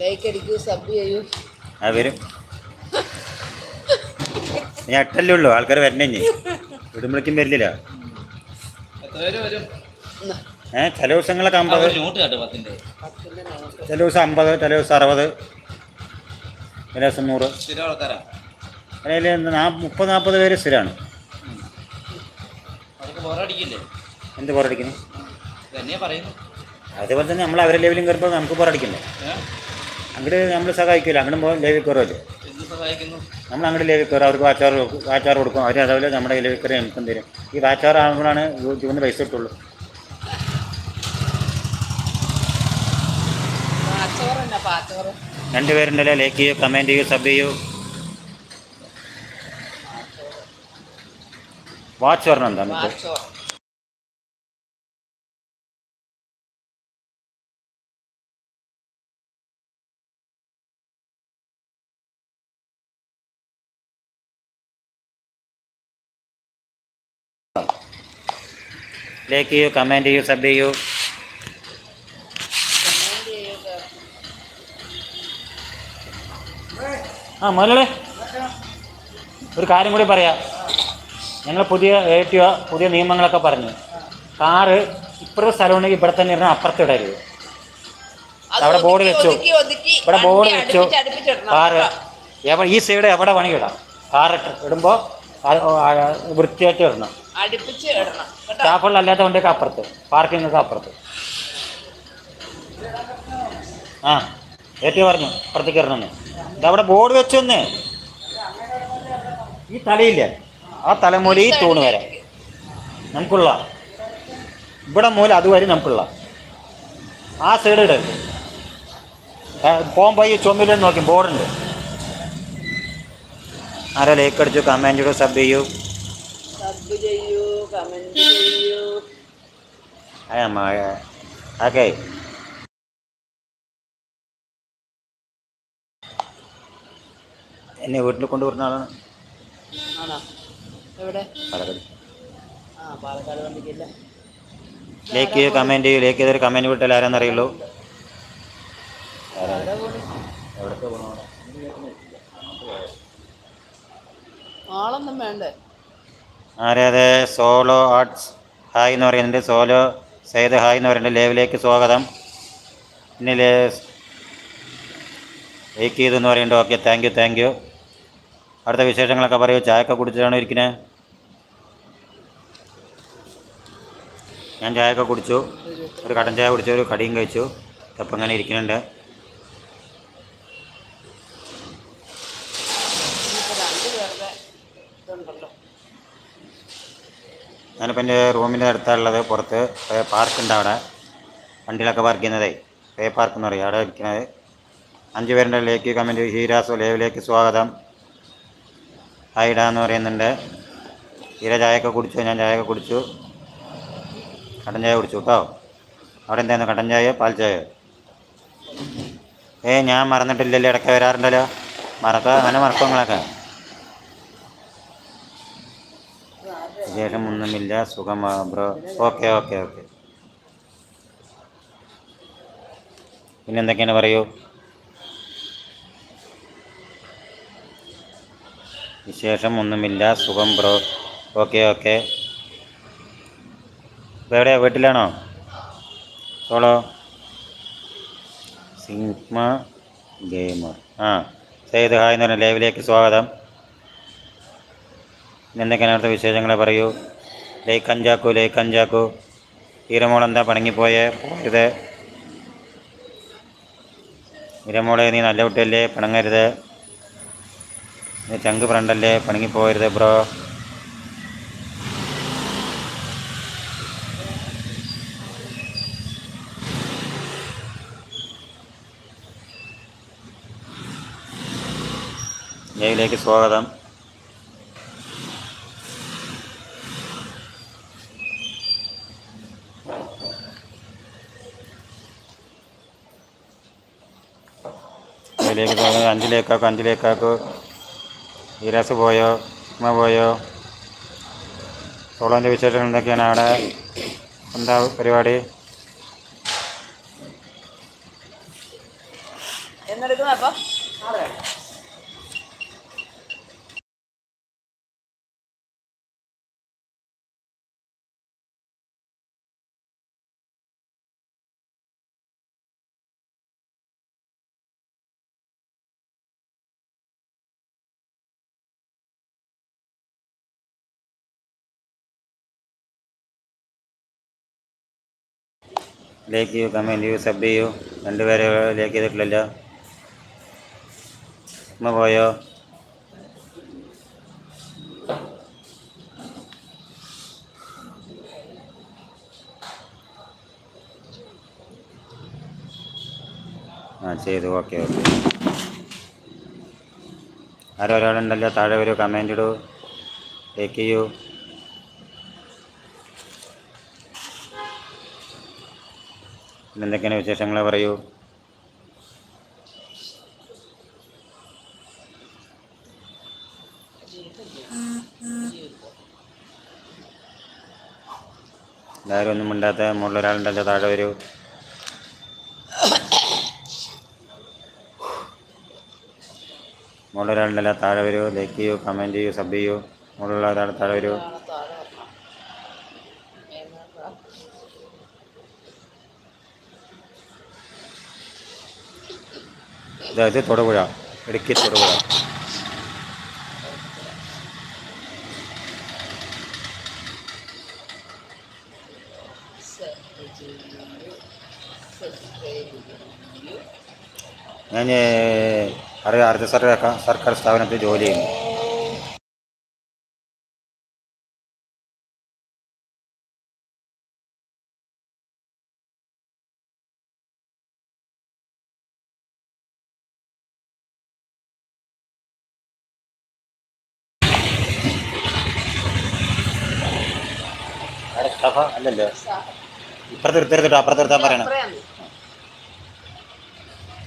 Like അടിക്കൂ sub ചെയ്യൂ ആ വരും. ഞാൻ എട്ടല്ലേ ഉള്ളൂ ആൾക്കാർ വരണേ ഇനി. വിടുമ്പോഴേക്കും വരില്ല. ഏ ചില ദിവസങ്ങളൊക്കെ അമ്പത്. ചില ദിവസം അമ്പത് ചില ദിവസം അറുപത് ചില ദിവസം നൂറ്. ആൾക്കാരാ? അതിൽ മുപ്പത് നാൽപ്പത് പേര് സ്ഥിരമാണ്. എന്ത് പുറടിക്കുന്നു അതേപോലെ തന്നെ നമ്മൾ അവരെ ലെവലും കയറുമ്പോൾ നമുക്ക് പുറടിക്കണ്ടേ? അങ്ങോട്ട് നമ്മൾ സഹായിക്കില്ല അങ്ങോട്ടും ലെവൽ കയറുമല്ലോ നമ്മൾ അങ്ങോട്ട് ലെവൽ കയറും. അവർക്ക് വാച്ചാർ വാച്ചാർ കൊടുക്കും. അവർ അതേപോലെ നമ്മുടെ ലെവൽ കയറി നമുക്കും തരും ഈ വാച്ചാർ ആകുമ്പോഴാണ് ജൂന്ന് പൈസ കിട്ടുള്ളൂ. രണ്ടുപേരുണ്ടല്ലോ ലൈക്ക് ചെയ്യൂ കമന്റ് ചെയ്യൂ സബ് ചെയ്യൂ. വാച്ച് ഒരെണ്ണം എന്താണ് ലൈക്ക് ചെയ്യൂ കമന്റ് ചെയ്യൂ സബ് ചെയ്യൂ. ആ മുതലേ ഒരു കാര്യം കൂടി പറയാം. ഞങ്ങൾ പുതിയ ഏറ്റവും പുതിയ നിയമങ്ങളൊക്കെ പറഞ്ഞു. കാറ് ഇപ്പോഴത്തെ സ്ഥലമുണ്ടെങ്കിൽ ഇവിടെ തന്നെ ഇരുന്ന് അപ്പുറത്ത് ഇടരുത്. അവിടെ ബോർഡ് വെച്ചു. ഇവിടെ ബോർഡ് വെച്ചു. കാറ് എവിടെ ഈ സൈഡ് എവിടെ വേണമെങ്കിൽ ഇടാം. കാർ ഇടുമ്പോൾ വൃത്തിയായിട്ട് ഇടണം. കേട്ടോ? സ്റ്റാഫുകളല്ലാത്ത വണ്ടിയൊക്കെ അപ്പുറത്ത്. പാർക്കിങ്ങൊക്കെ അപ്പുറത്ത്. ആ ഏറ്റവും പറഞ്ഞു അപ്പുറത്തേക്ക് ഇറങ്ങുന്നു ഇതവിടെ ബോർഡ് വെച്ചു ഈ തലയില്ലേ? ആ തലമൂല ഈ തൂണ് വരെ. നമുക്കുള്ള. ഇവിടെ മൂല അതുവരെ നമുക്കുള്ള. ആ സൈഡ് ഇടരുത് ആ, പോകുമ്പോൾ ഈ ചുമരിൽ നോക്കി ബോർഡുണ്ട് ആരാ ലൈക്ക് അടിച്ചു കമന്റ് ചെയ്യൂ. സബ് ചെയ്യൂ സബ് ചെയ്യൂ. കമന്റ് ചെയ്യൂ ഓക്കെ. എന്നെ വീട്ടിൽ കൊണ്ടുവരുന്ന ആളാണ്. ആണോ? എവിടെ? പാലക്കാട്. ആ പാലക്കാട് വണ്ടിക്കില്ല ലൈക്ക് ചെയ്യൂ കമന്റ് ചെയ്യൂ ലൈക്ക് ചെയ്തൊരു കമന്റ് വിട്ടാൽ ആരാന്നറിയുള്ളൂ അറിയുള്ളൂ. ആളൊന്നും വേണ്ടേ. ആരേത് സോളോ ആർട്സ് ഹായ് എന്ന് പറയുന്നുണ്ട്. സോലോ സെയ്ത് ഹായ് എന്ന് പറയുന്നുണ്ട്. ലൈവിലേക്ക് സ്വാഗതം. പിന്നെ ലൈക്ക് ചെയ്തെന്ന് പറയുന്നുണ്ട്. Okay thank you thank you അടുത്ത വിശേഷങ്ങളൊക്കെ പറയൂ. ചായക്കെ കുടിച്ചിട്ടാണോ ഇരിക്കുന്നത് ഞാൻ ചായയൊക്കെ കുടിച്ചു. ഒരു കടൻ ചായ കുടിച്ചു ഒരു കടിയും കഴിച്ചു. അപ്പം ഇങ്ങനെ ഇരിക്കുന്നുണ്ട്. ഞാനിപ്പോൾ എന്റെ റൂമിന്റെ അടുത്താണുള്ളത്. പുറത്ത് പാർക്കുണ്ട് അവിടെ. വണ്ടിയിലൊക്കെ പാർക്ക് ചെയ്യുന്നതേ. പേ പാർക്ക് എന്ന് പറയും. അവിടെ ഇരിക്കുന്നത്. അഞ്ച് പേരുടെ ലേക്ക് കമന്റ്. ഹീരാസോ ലേവിലേക്ക് സ്വാഗതം. ഹൈഡ എന്ന് പറയുന്നുണ്ട്. ഹീര ചായയൊക്കെ കുടിച്ചു. ഞാൻ ചായയൊക്കെ കുടിച്ചു. കട്ടൻ ചായ കുടിച്ചു കേട്ടോ? അവിടെ എന്തായിരുന്നു കട്ടൻ ചായ പാൽ ചായ ഏ ഞാൻ മറന്നിട്ടില്ലല്ലോ ഇടയ്ക്ക് വരാറുണ്ടല്ലോ. മറക്കുക അങ്ങനെ മറക്കങ്ങളൊക്കെ വിശേഷം ഒന്നുമില്ല സുഖം ബ്രോ. Okay okay okay. പിന്നെ എന്തൊക്കെയാണ് പറയൂ? വിശേഷം ഒന്നുമില്ല സുഖം ബ്രോ. Okay okay. ഇപ്പോൾ എവിടെയാ വീട്ടിലാണോ? സോളോ. Sigma gamer. ആ സെയ്ദ് ഹായ് എന്ന് പറഞ്ഞ ലൈവിലേക്ക് സ്വാഗതം. എന്തൊക്കെയാണ് അടുത്ത വിശേഷങ്ങളെ പറയൂ? ലേക്ക് അഞ്ചാക്കൂ ലേക്ക് അഞ്ചാക്കൂ ഈരമോൾ എന്താ പണങ്ങിപ്പോയേ? പോയത് ഇരമോളെ നീ നല്ല കുട്ടിയല്ലേ? പണങ്ങരുത്. ചങ്ക് ഫ്രണ്ടല്ലേ? പണങ്ങിപ്പോയരുത് ബ്രോ. ലൈവിലേക്ക് സ്വാഗതം. അതിലേക്ക് പോകുന്നത് അഞ്ചിലേക്കാക്കും അഞ്ചിലേക്കാക്കും ഈരാസ് പോയോ ഉമ്മ പോയോ സോളോന്റെ വിശേഷങ്ങൾ എന്തൊക്കെയാണ് അവിടെ? എന്താ പരിപാടി? എന്നെടുക്കുന്ന അപ്പം? ലേക്ക് ചെയ്യൂ കമന്റ് ചെയ്യൂ സബ് ചെയ്യൂ രണ്ടുപേരെ ലേക്ക് ചെയ്തിട്ടില്ലല്ലോ ഉമ്മ പോയോ ആ ചെയ്തു ഓക്കെ ഓക്കെ. ആരോ ഒരാളുണ്ടല്ലോ താഴെ ഒരു കമന്റ് ഇടൂ ലേക്ക് ചെയ്യൂ. എന്തൊക്കെയാണ് വിശേഷങ്ങൾ പറയൂ. എല്ലാവരും ഒന്നും മിണ്ടാത്ത മുകളിൽ ഒരാളുണ്ടല്ലോ താഴെ വരൂ. മുകളിൽ ഒരാളുണ്ടല്ലോ താഴെ വരൂ. ലൈക്ക് ചെയ്യൂ കമന്റ് ചെയ്യൂ സബ് ചെയ്യൂ. മുകളിലുള്ള ഒരാൾ താഴെ വരൂ ഒരാളെ താഴെ വരണം എന്നാ അതായത് തൊടുപുഴ ഇടുക്കി തൊടുപുഴ. ഞാൻ അറിയാം അർദ്ധ സർക്കാർ സർക്കാർ സ്ഥാപനത്തിൽ ജോലി ചെയ്യുന്നു അല്ലല്ലോ ഇപ്പുറത്ത് എടുത്തെടുത്തിട്ടോ അപ്പുറത്ത് എടുത്താൽ പറയണം.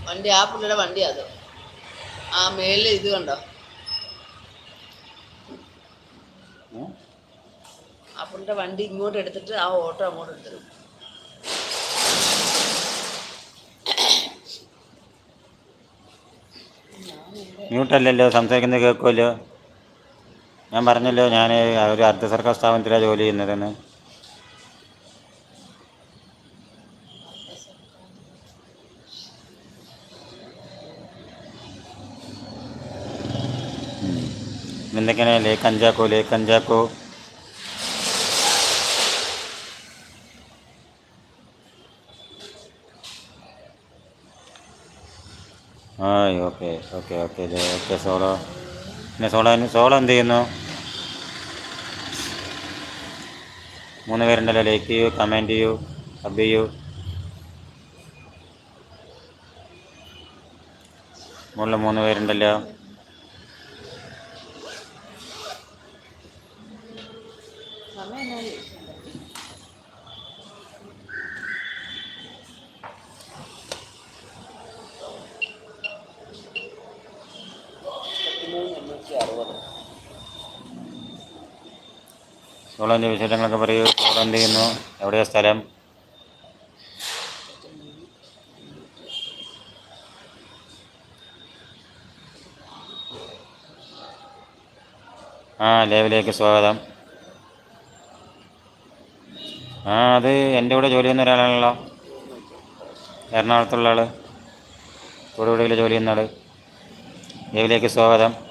വണ്ടി ആ പുള്ളിയുടെ വണ്ടി അത്. ആ മേളിൽ ഇത് കണ്ടോ. ആ പുള്ളിയുടെ വണ്ടി ഇങ്ങോട്ട് എടുത്തിട്ട് ആ ഓട്ടോ അങ്ങോട്ട് എടുത്തത് മ്യൂട്ടല്ലല്ലോ സംസാരിക്കുന്നത് കേൾക്കുമല്ലോ? ഞാൻ പറഞ്ഞല്ലോ ഞാൻ ഒരു അർദ്ധ സർക്കാർ സ്ഥാപനത്തിലാണ് ജോലി ചെയ്യുന്നതെന്ന്. എന്തൊക്കെയാണ് ലേക്ക് അഞ്ചാക്കോ ലേക്ക് അഞ്ചാക്കോ ആ okay okay okay okay solo. പിന്നെ സോളോ സോളോ എന്ത് ചെയ്യുന്നു? മൂന്ന് പേരുണ്ടല്ലോ ലൈക്ക് ചെയ്യൂ കമന്റ് ചെയ്യൂ സബ് ചെയ്യൂ. മുകളിൽ മൂന്ന് പേരുണ്ടല്ലോ. സോളോന്റെ വിശേഷങ്ങളൊക്കെ പറയൂ? സോളോ എന്ത് ചെയ്യുന്നു? എവിടെയാ സ്ഥലം? ആ ലേവിലേക്ക് സ്വാഗതം. ആ അത് എന്റെ കൂടെ ജോലി ചെയ്യുന്ന ഒരാളാണല്ലോ. എറണാകുളത്തുള്ള ആൾ തൊടുപുഴയിൽ ജോലി ചെയ്യുന്ന ആൾ ലേവിലേക്ക് സ്വാഗതം.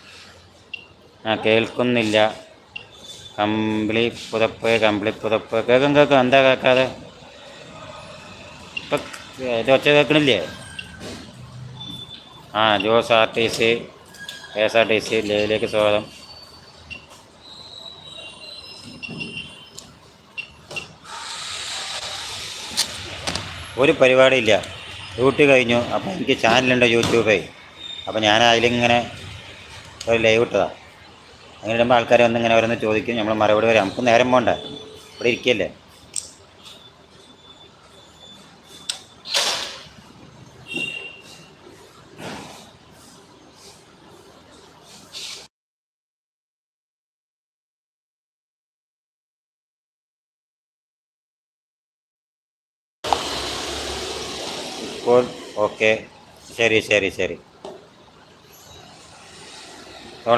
ആ കേൾക്കുന്നില്ല. കമ്പിളി പുതപ്പ് കമ്പിളി പുതപ്പ്. കേൾക്കും കേൾക്കും. എന്താ കേൾക്കാതെ? ഇപ്പം ഇത് ഒച്ച കേൾക്കണില്ലേ? ആ Jose R T C K S R T C ലൈവിലേക്ക് സ്വാഗതം. ഒരു പരിപാടിയില്ല. ഡ്യൂട്ടി കഴിഞ്ഞു. അപ്പോൾ എനിക്ക് ചാനലുണ്ട് യൂട്യൂബേ. അപ്പോൾ ഞാൻ അതിലിങ്ങനെ ഒരു ലൈവ് ഇട്ടതാണ് അങ്ങനെ ആൾക്കാരെ ആൾക്കാർ വന്നിങ്ങനെ ഓരോന്ന് ചോദിക്കും. നമ്മൾ മറുപടി വരാം നമുക്ക് നേരം പോകണ്ട ഇവിടെ ഇരിക്കല്ലേ? ഇപ്പോൾ ഓക്കെ. ശരി ശരി ശരി.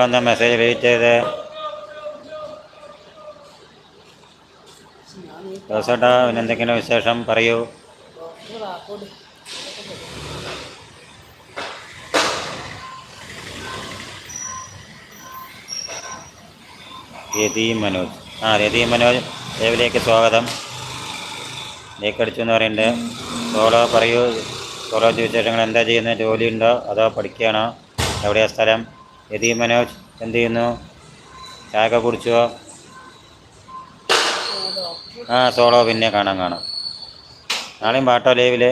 എന്താ മെസ്സേജ് ഡിലീറ്റ് ചെയ്ത്. പിന്നെ എന്തെങ്കിലും വിശേഷം പറയൂ. രതി മനോജ്. ആ രതി മനോജ് ലൈവിലേക്ക് സ്വാഗതം. ലേക്കടിച്ചു എന്ന് പറയുന്നുണ്ട്. സോളോ പറയൂ. സോളോ വിശേഷങ്ങൾ എന്താ ചെയ്യുന്നത്? ജോലിയുണ്ടോ? അതോ പഠിക്കുകയാണോ? എവിടെയാണ് സ്ഥലം? രതി മനോജ് എന്ത് ചെയ്യുന്നു? ചായക്ക കുടിച്ചോ? ആ സോളോ പിന്നെ കാണാം കാണാം. നാളെയും പാട്ടോ ലൈവിൽ?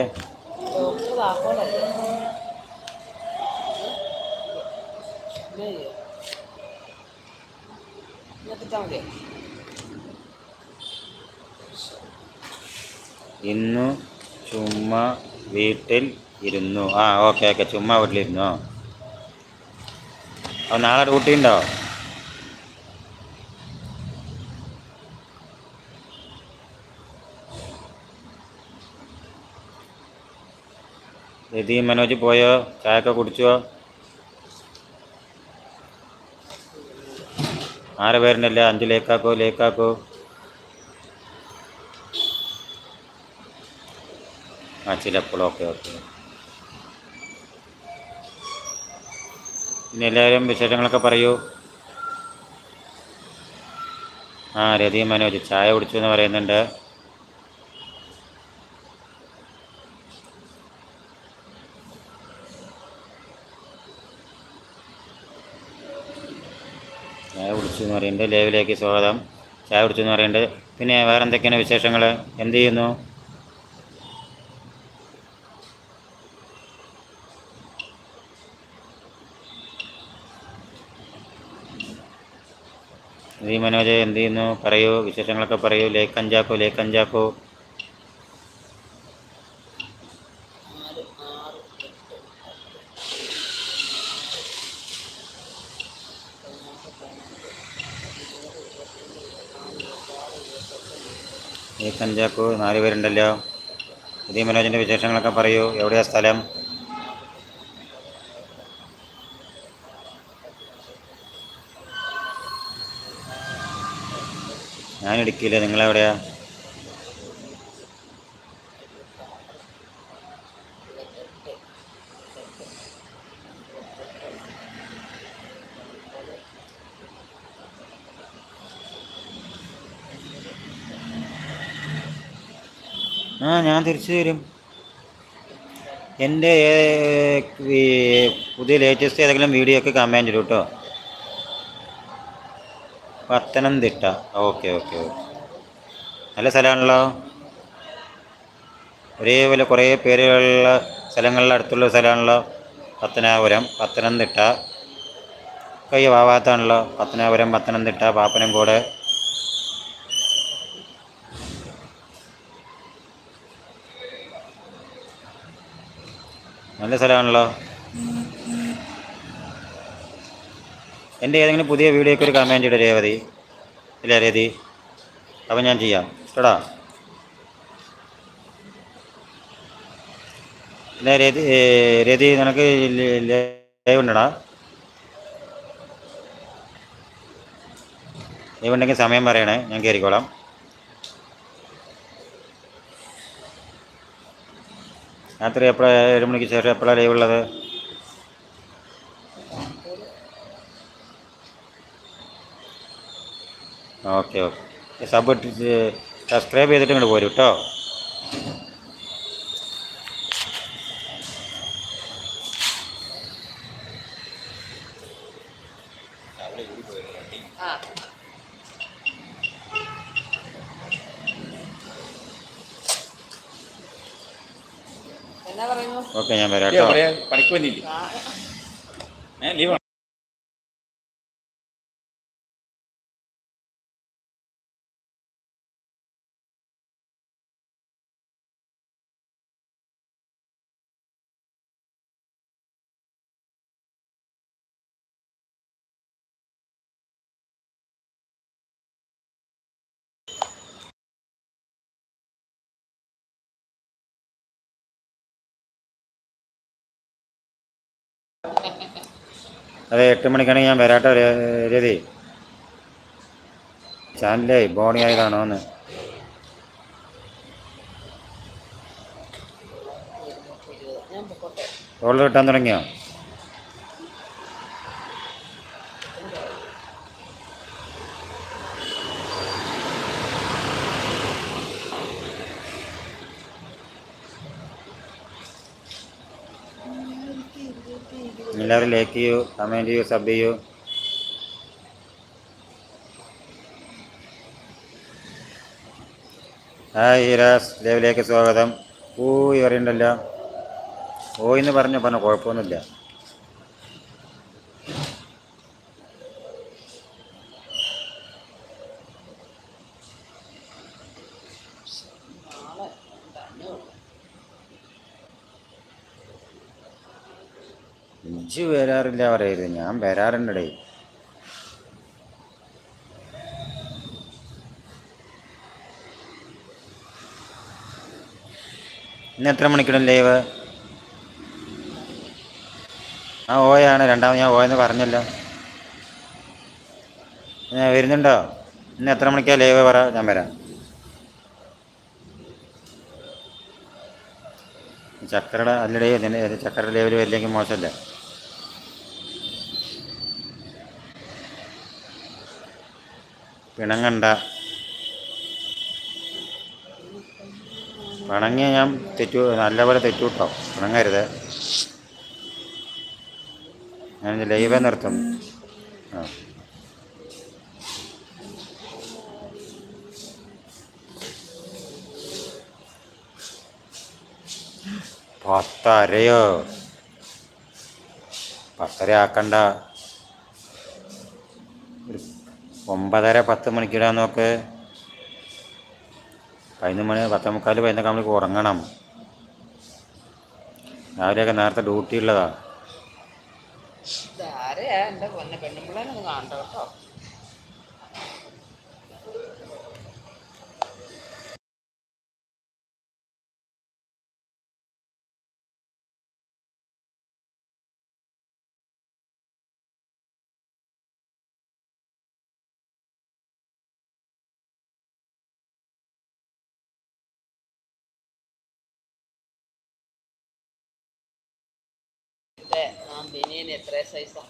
ഇന്നു ചുമ്മാ വീട്ടിൽ ഇരുന്നു. ആ ഓക്കെ ഓക്കെ. ചുമ്മാ വീട്ടിലിരുന്നോ? അപ്പോൾ നാളെ ഡ്യൂട്ടി ഉണ്ടോ? രതി മനോജ് പോയോ? ചായയൊക്കെ കുടിച്ചോ? ആറ് പേരുണ്ടല്ല അഞ്ച് ലേക്കാക്കോ ലേക്കാക്കോ? ആ ചിലപ്പോൾ ഓക്കെ ഓക്കെ. പിന്നെ എല്ലാവരും വിശേഷങ്ങളൊക്കെ പറയൂ. ആ രതി മനോജ് ചായ കുടിച്ചു എന്ന് പറയുന്നുണ്ട്. ചായ കുടിച്ചു എന്ന് പറയുന്നുണ്ട്. ലൈവിലേക്ക് സ്വാഗതം. ചായ കുടിച്ചു എന്ന് പറയുന്നുണ്ട്. പിന്നെ വേറെ എന്തൊക്കെയാണ് വിശേഷങ്ങൾ എന്ത് ചെയ്യുന്നു? നീ മനോജ് എന്ത് ചെയ്യുന്നു? പറയൂ. വിശേഷങ്ങളൊക്കെ പറയൂ. ലേക്ക് അഞ്ചാക്കോ ലേക്ക് അഞ്ചാക്കോ ലേക്ക് അഞ്ചാക്കോ നാല് പേരുണ്ടല്ലോ. മനോജിന്റെ വിശേഷങ്ങളൊക്കെ പറയൂ. എവിടെയാ സ്ഥലം? ഞാൻ ഇടുക്കിയില്ല നിങ്ങളെവിടെയാ? ആ ഞാൻ തിരിച്ചു തരും എന്റെ പുതിയ ലേറ്റസ്റ്റ് ഏതെങ്കിലും വീഡിയോ ഒക്കെ കമന്റ് ഇടും കേട്ടോ പത്തനംതിട്ട. Okay okay okay. നല്ല സ്ഥലമാണല്ലോ. ഒരേപോലെ കുറേ പേരുള്ള സ്ഥലങ്ങളിൽ അടുത്തുള്ള സ്ഥലമാണല്ലോ. പത്തനാപുരം പത്തനംതിട്ട. കയ്യ ഭാഗത്താണല്ലോ പത്തനാപുരം പത്തനംതിട്ട പാപ്പനംകോട്. നല്ല സ്ഥലമാണല്ലോ. എന്റെ ഏതെങ്കിലും പുതിയ വീഡിയോക്ക് ഒരു കമന്റ് ഇട രേവതി. ഇല്ല രേതി. അപ്പം ഞാൻ ചെയ്യാം. കേടാ ഇല്ല രതി രതി നിനക്ക് ലൈവ് ഉണ്ടടാ. ലൈവ് ഉണ്ടെങ്കിൽ സമയം പറയണേ. ഞാൻ കയറിക്കോളാം രാത്രി എപ്പോഴാണ് ഏഴ് മണിക്ക് ശേഷം എപ്പോഴാണ് ലൈവ് ഉള്ളത്? Okay okay. സബ് ഇട്ടിട്ട് സബ്സ്ക്രൈബ് ചെയ്തിട്ട് ഇങ്ങോട്ട് പോരും കേട്ടോ ഓക്കെ ഞാൻ വരാം കേട്ടോ അതെ എട്ട് മണിക്കാണെങ്കിൽ ഞാൻ വരാട്ടോ രതി. ചാനലേ ബോണി ആയതാണോ എന്ന്. ഞാൻ കിട്ടാൻ തുടങ്ങിയോ? എല്ലാവരും ലൈക്ക് ചെയ്യൂ കമന്റ് ചെയ്യൂ. സബ് ചെയ്യൂ ഹായ് ഹീരാസ് ലൈവിലേക്ക് സ്വാഗതം. ഓ പറയുന്നുണ്ടല്ലോ. ഓ എന്ന് പറഞ്ഞു പറഞ്ഞ കുഴപ്പമൊന്നുമില്ല. വരാറില്ല പറയരുത്. ഞാൻ വരാറുണ്ടടേ. ഇന്ന് എത്ര മണിക്കിടും ലൈവ്? ആ ഓയാണ്. രണ്ടാമത് ഞാൻ ഓയെന്ന് പറഞ്ഞല്ലോ. ഞാൻ വരുന്നുണ്ടോ? ഇന്ന് എത്ര മണിക്കാ ലൈവ് പറ. ഞാൻ വരാം. ചക്കരയുടെ അല്ലടേ ചക്കരയുടെ ചക്കര ലെവൽ വരില്ലെങ്കിൽ മോശമല്ല പിണങ്ങണ്ട. പിണങ്ങിയ ഞാൻ തെറ്റു നല്ലപോലെ തെറ്റു കിട്ടോ പിണങ്ങരുത്. ഞാൻ ലൈവേ നിർത്തും. ആ. പത്തരയോ? പത്തര ആക്കണ്ട ഒമ്പതര പത്ത് മണിക്കിടാൻ നോക്ക്. പതിനൊന്ന് മണി പത്ത് മുക്കാൽ പതിനൊക്കെ നമ്മൾ ഉറങ്ങണം. രാവിലെയൊക്കെ നേരത്തെ ഡ്യൂട്ടി ഉള്ളതാ ആരെയാ എന്റെ പൊന്നെ പെണ്ണുമ്പിള്ളേനൊന്ന് കാണണ്ട കേട്ടോ? ഇതേ ആ ബനിയൻ എത്ര സൈസാ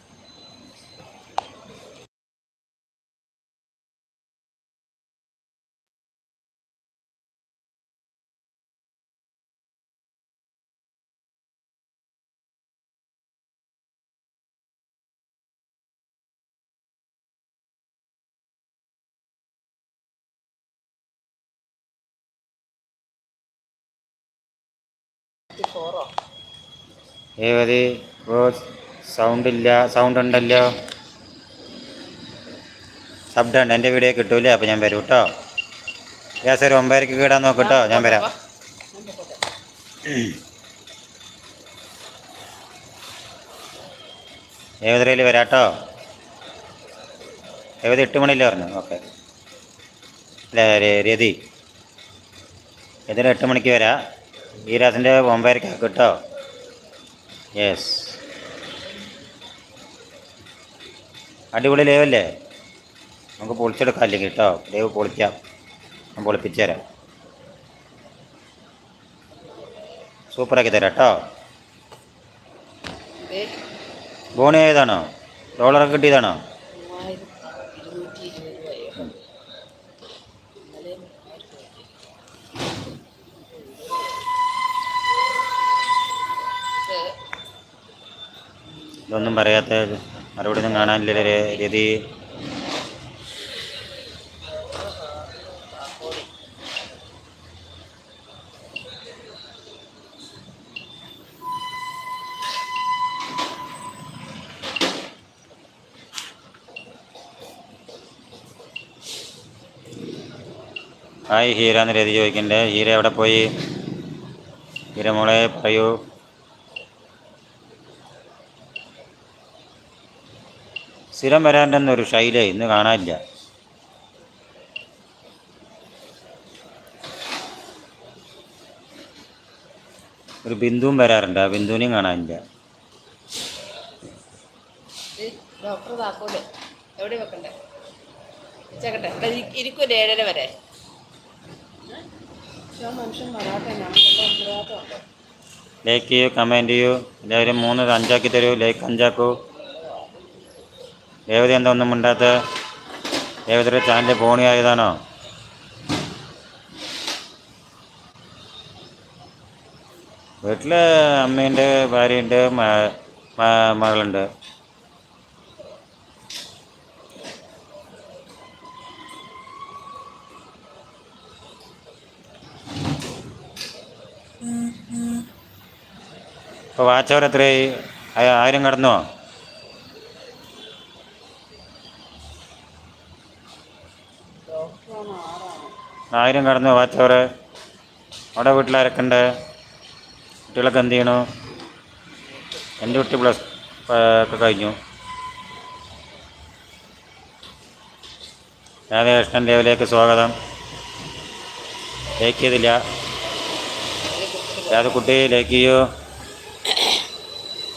ഏവതി ഓ സൗണ്ട് ഇല്ല സൗണ്ട് ഉണ്ടല്ലോ ശബ്ദം ഉണ്ട് എന്റെ വീഡിയോ കിട്ടൂല? അപ്പോൾ ഞാൻ വരും കേട്ടോ ഗ്യാസ് ഒരു ഒമ്പതരക്ക് കീടാൻ നോക്കട്ടോ. ഞാൻ വരാം. ഏവതരയിൽ വരാട്ടോ ഏവതി എട്ട് മണിയല്ലേ പറഞ്ഞു ഓക്കെ. അല്ല രതി. ഏതൊരു എട്ട് മണിക്ക് വരാം. ഈരാസിന്റെ ഒമ്പതരക്ക് കേട്ടോ യെസ് അടിപൊളി ലേവല്ലേ നമുക്ക് പൊളിച്ചെടുക്കാം അല്ലെങ്കിൽ കേട്ടോ ലേവ് പൊളിക്കാം. ഞാൻ പൊളിപ്പിച്ചു തരാം സൂപ്പറാക്കി തരാം കേട്ടോ ബോണി ഏതാണോ? ഡോളറൊക്കെ കിട്ടിയതാണോ? ഇതൊന്നും പറയാത്ത മറുപടി ഒന്നും കാണാനില്ല രതി. ഹായ് ഹീര എന്ന് രതി ചോദിക്കണ്ടേ? ഹീര എവിടെ പോയി? ഹീരമോളെ പറയൂ. സ്ഥിരം വരാണ്ടെന്നൊരു ശൈല ഇന്ന് കാണാനില്ല. ഒരു ബിന്ദുവും വരാറുണ്ട് ആ ബിന്ദുവിനെയും കാണാനില്ല. ഡോക്ടർ താക്കോൽ? എവിടെ വെക്കണ്ടേ? വെച്ചേക്കട്ടെ. ഇവിടെ ഇരി- ഏഴര വരെ. പക്ഷെ ആ മനുഷ്യൻ വരാട്ടെ ഞാൻ ഉത്തരവാദിത്തമുണ്ട് ലൈക്ക് ചെയ്യൂ കമന്റ് ചെയ്യൂ. എല്ലാവരും മൂന്ന് അഞ്ചാക്കി തരൂ. ലൈക്ക് അഞ്ചാക്കൂ. രേവതി എന്താ ഒന്നും മിണ്ടാത്ത? ദേവതയുടെ ചാനലിൽ ഫോണി ആയതാണോ? വീട്ടിൽ അമ്മയുണ്ട് ഭാര്യയുണ്ട് മകളുണ്ട്. ഇപ്പോൾ വാച്ചവർ എത്രയായി? ആയിരം കടന്നോ? ആയിരം കടന്ന് വാച്ചവർ അവിടെ വീട്ടിലാരൊക്കെയുണ്ട്? കുട്ടികളൊക്കെ എന്ത് ചെയ്യണു? എന്റെ കുട്ടി പ്ലസ് ഒക്കെ കഴിഞ്ഞു. രാധാകൃഷ്ണൻ ദേവിലേക്ക് സ്വാഗതം. ലേക്ക് ചെയ്തില്ല. കുട്ടി ലൈക്ക് ചെയ്യൂ.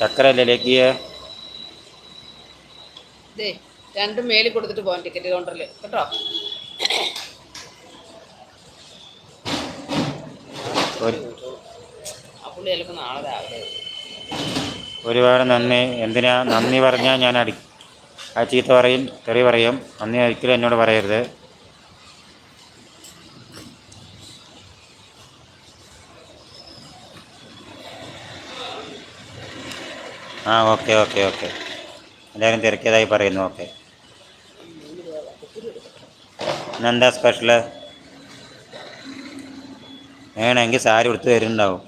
ചക്കര അല്ലേ ലൈക്ക് ചെയ്യേ? രണ്ടും മേലിൽ കൊടുത്തിട്ട് പോകാൻ ടിക്കറ്റ് കൗണ്ടറിൽ കേട്ടോ ഒരു ആ പുള്ളി ചിലപ്പോൾ നാളെ രാവിലെ വരും. ഒരുപാട് നന്ദി. എന്തിനാ നന്ദി പറഞ്ഞാൽ ഞാൻ അടി ആ ചീത്ത പറയും തെറി പറയും. നന്ദി ഒരിക്കലും എന്നോട് പറയരുത്. ആ ഓക്കെ ഓക്കെ ഓക്കെ. എല്ലാവരും തിരക്കിയതായി പറയുന്നു ഓക്കെ. എന്താ സ്പെഷ്യൽ? വേണമെങ്കിൽ സാരി കൊടുത്ത് തരുന്നുണ്ടാവും.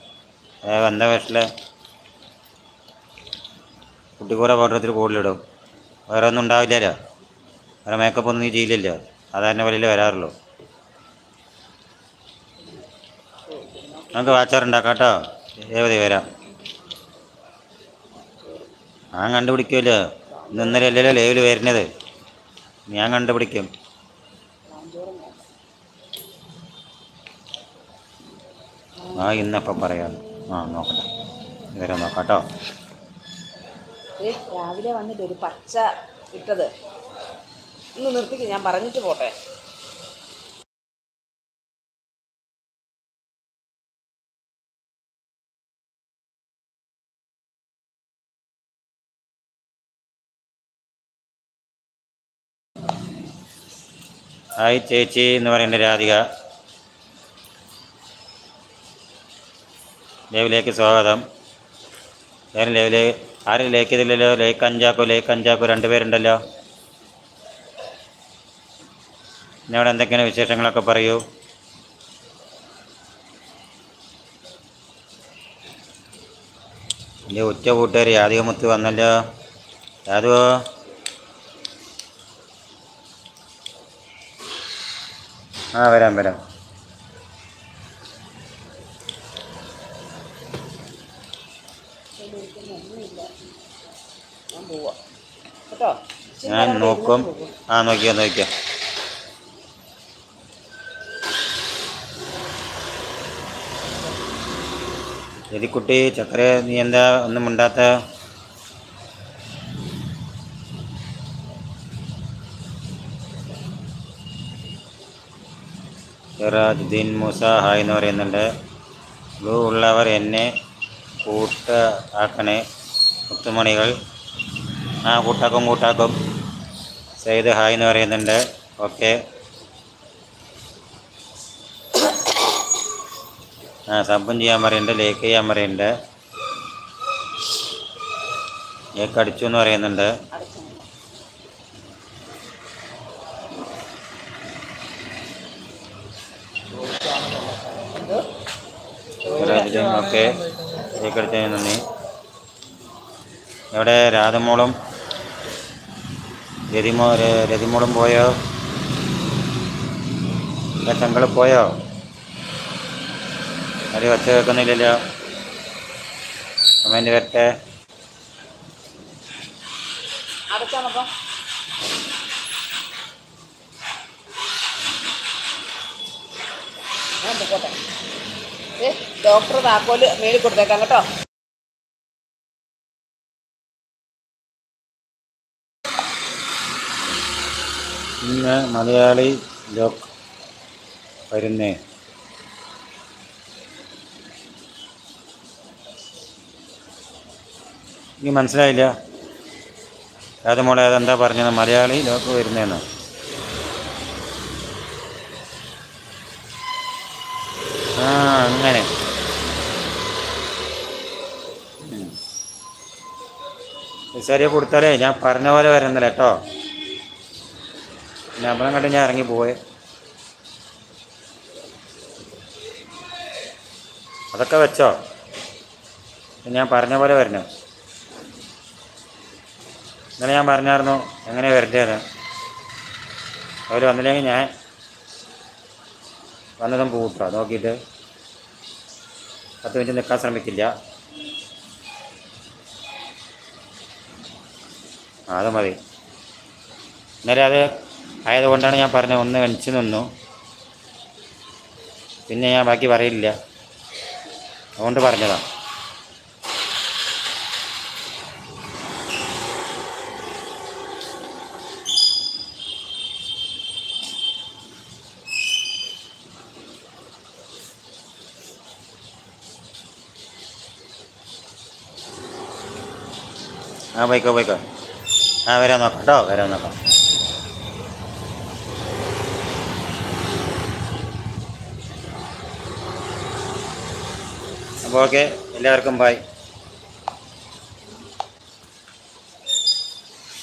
അതായത് വന്ന വീട്ടിലെ കുട്ടിക്കൂറ പൗഡറത്തിൽ കൂടുതലിടും. വേറെ ഒന്നും ഉണ്ടാവില്ലല്ലോ. വേറെ മേക്കപ്പ് ഒന്നും നീ ചെയ്യില്ലല്ലോ. സാധാരണ വലിയ വരാറുള്ളൂ. നമുക്ക് വാച്ചാറുണ്ടാക്കാം കേട്ടോ. വരാം. ഞാൻ കണ്ടുപിടിക്കുമല്ലോ ഇന്ന് ഇന്നലെ അല്ലല്ലോ ലൈവിൽ വരുന്നത്. ഞാൻ കണ്ടുപിടിക്കും. ആ ഇന്നപ്പം പറയാം. ആ നോക്കട്ടെ. ഇവരെ നോക്കാട്ടോ. കേട്ടോ രാവിലെ വന്നിട്ട് ഒരു പച്ച ഇട്ടത്. ഒന്ന് നിർത്തിക്ക് ഞാൻ പറഞ്ഞിട്ട് പോട്ടെ. ഹായ് ചേച്ചി എന്ന് പറയുന്ന രാധിക. ലൈവിലേക്ക് സ്വാഗതം. ഞാൻ ലൈവിൽ ആരും ലൈക്ക് ചെയ്തില്ലല്ലോ ലൈക്ക് അഞ്ചാക്കോ ലൈക്ക് അഞ്ചാക്കോ രണ്ടുപേരുണ്ടല്ലോ. ഇന്നവിടെ എന്തൊക്കെയാണ് വിശേഷങ്ങളൊക്കെ പറയൂ. എന്റെ ഉച്ച കൂട്ടുകാർ യാതിക മുത്ത് വന്നല്ലോ. യാതുവോ ആ വരാം വരാം. കേട്ടോ. ഞാൻ നോക്കും. ആ നോക്കിയാ നോക്കിയാ. എലിക്കുട്ടി ചക്കര നീ എന്താ ഒന്നും മിണ്ടാത്ത? സിറാജുദ്ദീൻ മൂസ ഹായ് എന്ന് പറയുന്നുണ്ട്. ബ്ലൂ ഉള്ളവർ എന്നെ കൂട്ട ആക്കണേ. മുത്തുമണികൾ ആ കൂട്ടാക്കും കൂട്ടാക്കും. സെയ്ത് ഹായ് എന്ന് പറയുന്നുണ്ട്. ഓക്കെ. ആ സബും ചെയ്യാൻ പറയുന്നുണ്ട് ലേക്ക് ചെയ്യാൻ പറയുന്നുണ്ട്. ലേക്ക് അടിച്ചു എന്ന് പറയുന്നുണ്ട്. ഓക്കെ. ലേക്ക് അടിച്ചു നന്ദി. എവിടെ രാധമോളും രതിമോ രതിമോളും പോയോ? നിങ്ങൾ പോയോ? ആരും ഒച്ച കേൾക്കുന്നില്ലല്ലോ. കമന്റ് വരട്ടെ. ഡോക്ടർ താക്കോൽ മേളിൽ കൊടുത്തേക്കാം കേട്ടോ. ഇന്ന് മലയാളി ലോക്ക് വരുന്നേ. എനിക്ക് മനസ്സിലായില്ല. അത് മോളെ അതെന്താ പറഞ്ഞത്? മലയാളി ലോക്ക് വരുന്നേന്ന്. ആ അങ്ങനെ. ശരി കൊടുത്താലേ ഞാൻ പറഞ്ഞ പോലെ വരുന്നില്ല കേട്ടോ. നമ്പളം കണ്ട് ഞാൻ ഇറങ്ങി പോയെ. അതൊക്കെ വെച്ചോ. ഞാൻ പറഞ്ഞ പോലെ വരണോ. ഇന്നലെ ഞാൻ പറഞ്ഞായിരുന്നു എങ്ങനെ വരണ്ടേന്ന്. അവർ വന്നില്ലെങ്കിൽ ഞാൻ വന്നതും പൂട്ടോ നോക്കിയിട്ട് പത്ത് മിനിറ്റ് നിൽക്കാൻ ശ്രമിക്കില്ല. അത് മതി. ഇന്നലെ അത് ആയതുകൊണ്ടാണ് ഞാൻ പറഞ്ഞത് ഒന്ന് കണിച്ചു നിന്നു. പിന്നെ ഞാൻ ബാക്കി പറയില്ല. അതുകൊണ്ട് പറഞ്ഞതാണ് ആ പോയിക്കോ പോയിക്കോ. ആ വരാൻ നോക്കാം. കേട്ടോ വരാൻ നോക്കാം. അപ്പോൾ ഓക്കെ. എല്ലാവർക്കും ബൈ.